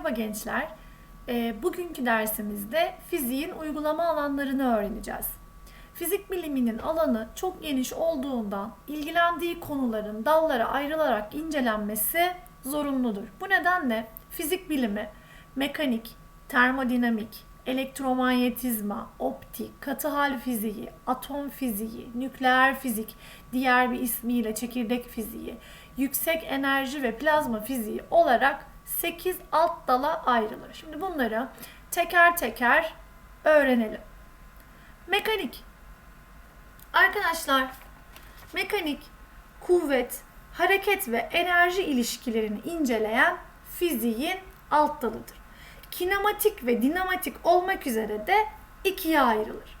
Merhaba gençler. Ee, bugünkü dersimizde fiziğin uygulama alanlarını öğreneceğiz. Fizik biliminin alanı çok geniş olduğundan ilgilendiği konuların dallara ayrılarak incelenmesi zorunludur. Bu nedenle fizik bilimi mekanik, termodinamik, elektromanyetizma, optik, katı hal fiziği, atom fiziği, nükleer fizik, diğer bir ismiyle çekirdek fiziği, yüksek enerji ve plazma fiziği olarak 8 alt dala ayrılır. Şimdi bunları teker teker öğrenelim. Mekanik. Arkadaşlar, mekanik kuvvet, hareket ve enerji ilişkilerini inceleyen fiziğin alt dalıdır. Kinematik ve dinamatik olmak üzere de ikiye ayrılır.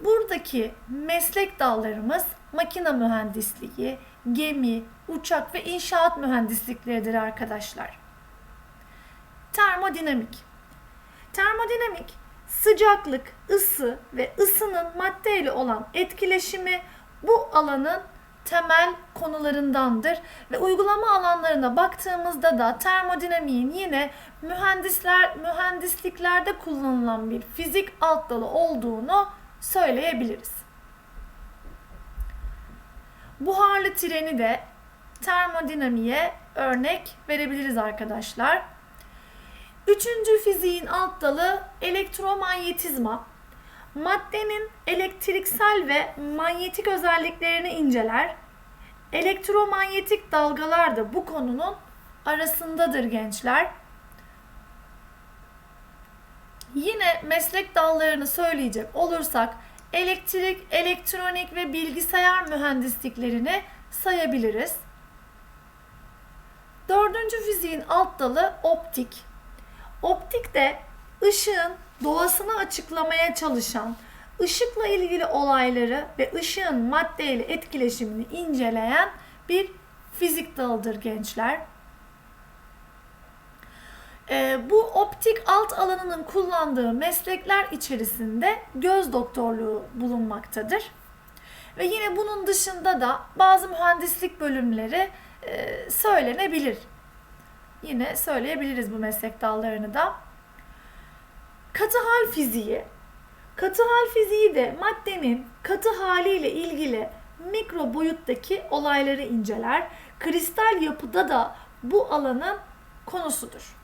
Buradaki meslek dallarımız makine mühendisliği, gemi, uçak ve inşaat mühendislikleridir arkadaşlar. Termodinamik. Termodinamik sıcaklık, ısı ve ısının maddeyle olan etkileşimi bu alanın temel konularındandır ve uygulama alanlarına baktığımızda da termodinamiğin yine mühendisler mühendisliklerde kullanılan bir fizik alt dalı olduğunu söyleyebiliriz. Buharlı treni de termodinamiğe örnek verebiliriz arkadaşlar. Üçüncü fiziğin alt dalı elektromanyetizma. Maddenin elektriksel ve manyetik özelliklerini inceler. Elektromanyetik dalgalar da bu konunun arasındadır gençler. Yine meslek dallarını söyleyecek olursak elektrik, elektronik ve bilgisayar mühendisliklerini sayabiliriz. Dördüncü fiziğin alt dalı optik. Optik de ışığın doğasını açıklamaya çalışan, ışıkla ilgili olayları ve ışığın maddeyle etkileşimini inceleyen bir fizik dalıdır gençler. Ee, bu optik alt alanının kullandığı meslekler içerisinde göz doktorluğu bulunmaktadır. Ve yine bunun dışında da bazı mühendislik bölümleri e, söylenebilir. Yine söyleyebiliriz bu meslek dallarını da. Katı hal fiziği. Katı hal fiziği de maddenin katı haliyle ilgili mikro boyuttaki olayları inceler. Kristal yapıda da bu alanın konusudur.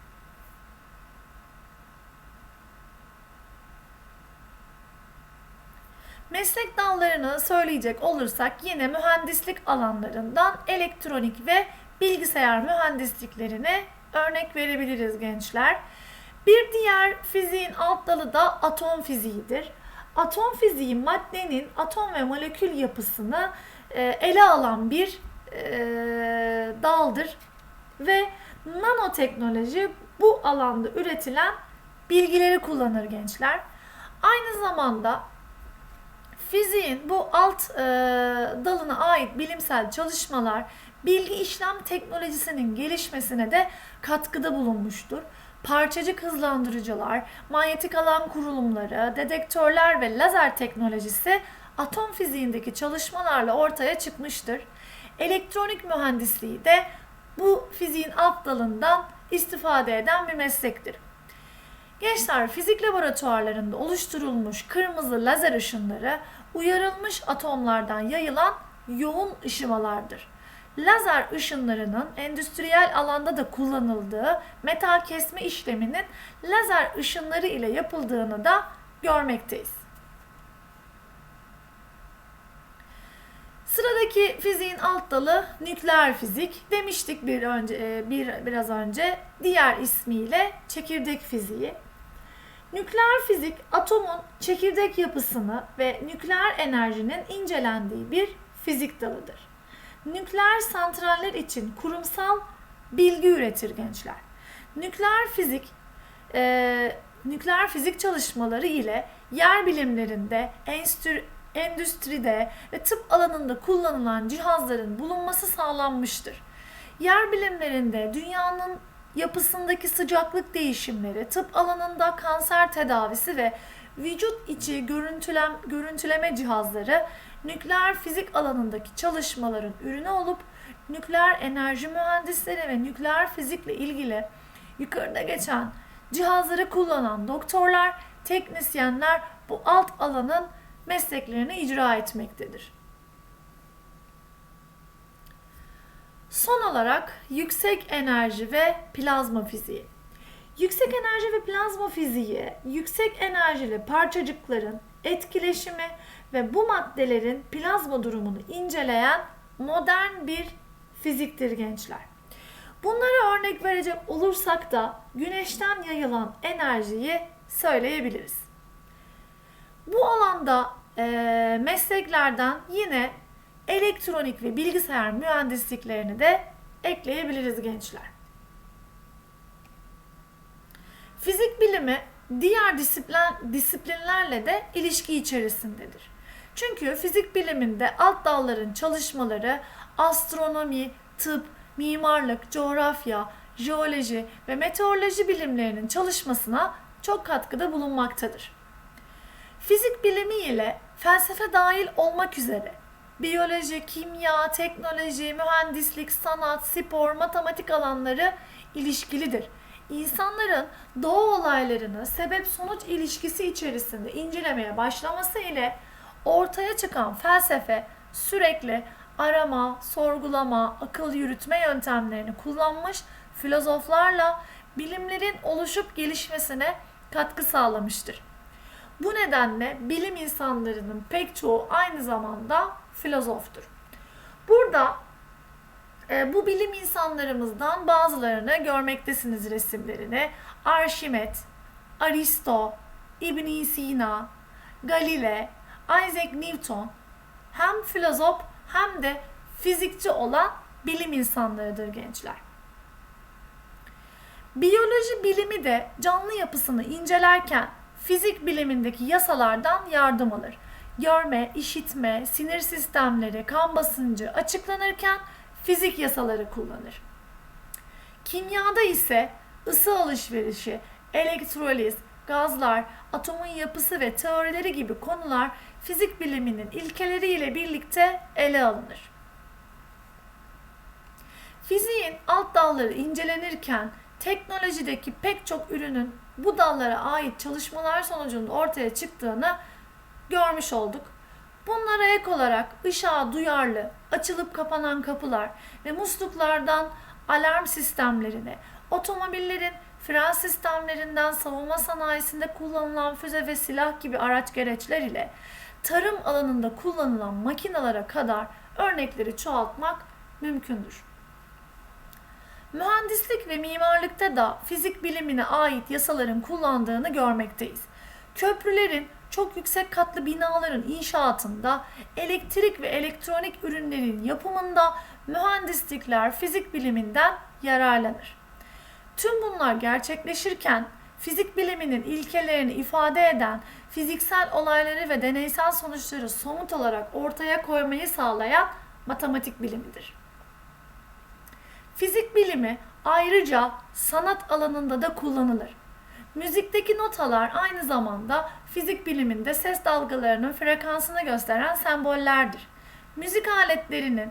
Meslek dallarını söyleyecek olursak yine mühendislik alanlarından elektronik ve bilgisayar mühendisliklerine örnek verebiliriz gençler. Bir diğer fiziğin alt dalı da atom fiziğidir. Atom fiziği maddenin atom ve molekül yapısını e, ele alan bir e, daldır ve nanoteknoloji bu alanda üretilen bilgileri kullanır gençler. Aynı zamanda fiziğin bu alt e, dalına ait bilimsel çalışmalar bilgi işlem teknolojisinin gelişmesine de katkıda bulunmuştur. Parçacık hızlandırıcılar, manyetik alan kurulumları, dedektörler ve lazer teknolojisi atom fiziğindeki çalışmalarla ortaya çıkmıştır. Elektronik mühendisliği de bu fiziğin alt dalından istifade eden bir meslektir. Gençler fizik laboratuvarlarında oluşturulmuş kırmızı lazer ışınları uyarılmış atomlardan yayılan yoğun ışımalardır. Lazer ışınlarının endüstriyel alanda da kullanıldığı metal kesme işleminin lazer ışınları ile yapıldığını da görmekteyiz. Sıradaki fiziğin alt dalı nükleer fizik demiştik bir önce bir biraz önce diğer ismiyle çekirdek fiziği. Nükleer fizik atomun çekirdek yapısını ve nükleer enerjinin incelendiği bir fizik dalıdır. Nükleer santraller için kurumsal bilgi üretir gençler. Nükleer fizik e, nükleer fizik çalışmaları ile yer bilimlerinde, endüstride ve tıp alanında kullanılan cihazların bulunması sağlanmıştır. Yer bilimlerinde dünyanın yapısındaki sıcaklık değişimleri, tıp alanında kanser tedavisi ve vücut içi görüntülem, görüntüleme cihazları nükleer fizik alanındaki çalışmaların ürünü olup nükleer enerji mühendisleri ve nükleer fizikle ilgili yukarıda geçen cihazları kullanan doktorlar, teknisyenler bu alt alanın mesleklerini icra etmektedir. Son olarak yüksek enerji ve plazma fiziği. Yüksek enerji ve plazma fiziği, yüksek enerjili parçacıkların etkileşimi ve bu maddelerin plazma durumunu inceleyen modern bir fiziktir gençler. Bunlara örnek verecek olursak da güneşten yayılan enerjiyi söyleyebiliriz. Bu alanda e, mesleklerden yine elektronik ve bilgisayar mühendisliklerini de ekleyebiliriz gençler. Fizik bilimi diğer disiplin, disiplinlerle de ilişki içerisindedir. Çünkü fizik biliminde alt dalların çalışmaları astronomi, tıp, mimarlık, coğrafya, jeoloji ve meteoroloji bilimlerinin çalışmasına çok katkıda bulunmaktadır. Fizik bilimi ile felsefe dahil olmak üzere biyoloji, kimya, teknoloji, mühendislik, sanat, spor, matematik alanları ilişkilidir. İnsanların doğa olaylarını sebep-sonuç ilişkisi içerisinde incelemeye başlaması ile ortaya çıkan felsefe sürekli arama, sorgulama, akıl yürütme yöntemlerini kullanmış filozoflarla bilimlerin oluşup gelişmesine katkı sağlamıştır. Bu nedenle bilim insanlarının pek çoğu aynı zamanda filozoftur. Burada bu bilim insanlarımızdan bazılarını görmektesiniz resimlerini. Arşimet, Aristo, ibn Sina, Galile, Isaac Newton hem filozof hem de fizikçi olan bilim insanlarıdır gençler. Biyoloji bilimi de canlı yapısını incelerken fizik bilimindeki yasalardan yardım alır. Görme, işitme, sinir sistemleri, kan basıncı açıklanırken fizik yasaları kullanır. Kimyada ise ısı alışverişi, elektroliz, gazlar, atomun yapısı ve teorileri gibi konular fizik biliminin ilkeleriyle birlikte ele alınır. Fiziğin alt dalları incelenirken teknolojideki pek çok ürünün bu dallara ait çalışmalar sonucunda ortaya çıktığını görmüş olduk. Bunlara ek olarak ışığa duyarlı, açılıp kapanan kapılar ve musluklardan alarm sistemlerine, otomobillerin fren sistemlerinden savunma sanayisinde kullanılan füze ve silah gibi araç gereçler ile tarım alanında kullanılan makinalara kadar örnekleri çoğaltmak mümkündür. Mühendislik ve mimarlıkta da fizik bilimine ait yasaların kullandığını görmekteyiz. Köprülerin, çok yüksek katlı binaların inşaatında, elektrik ve elektronik ürünlerin yapımında mühendislikler fizik biliminden yararlanır. Tüm bunlar gerçekleşirken fizik biliminin ilkelerini ifade eden fiziksel olayları ve deneysel sonuçları somut olarak ortaya koymayı sağlayan matematik bilimidir. Fizik bilimi ayrıca sanat alanında da kullanılır. Müzikteki notalar aynı zamanda fizik biliminde ses dalgalarının frekansını gösteren sembollerdir. Müzik aletlerinin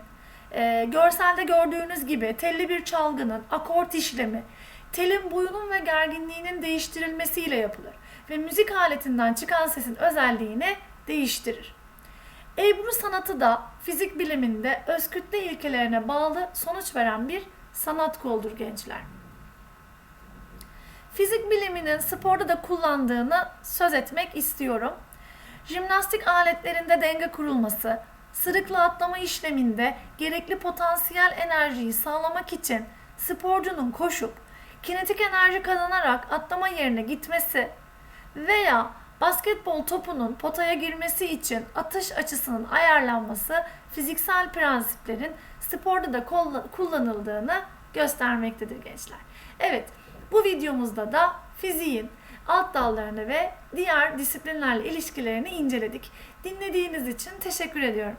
e, görselde gördüğünüz gibi telli bir çalgının akort işlemi, telin boyunun ve gerginliğinin değiştirilmesiyle yapılır ve müzik aletinden çıkan sesin özelliğini değiştirir. Ebru sanatı da fizik biliminde öz kütle ilkelerine bağlı sonuç veren bir sanat koldur gençler. Fizik biliminin sporda da kullandığını söz etmek istiyorum. Jimnastik aletlerinde denge kurulması, sırıkla atlama işleminde gerekli potansiyel enerjiyi sağlamak için sporcunun koşup kinetik enerji kazanarak atlama yerine gitmesi veya basketbol topunun potaya girmesi için atış açısının ayarlanması fiziksel prensiplerin sporda da kullanıldığını göstermektedir gençler. Evet, bu videomuzda da fiziğin alt dallarını ve diğer disiplinlerle ilişkilerini inceledik. Dinlediğiniz için teşekkür ediyorum.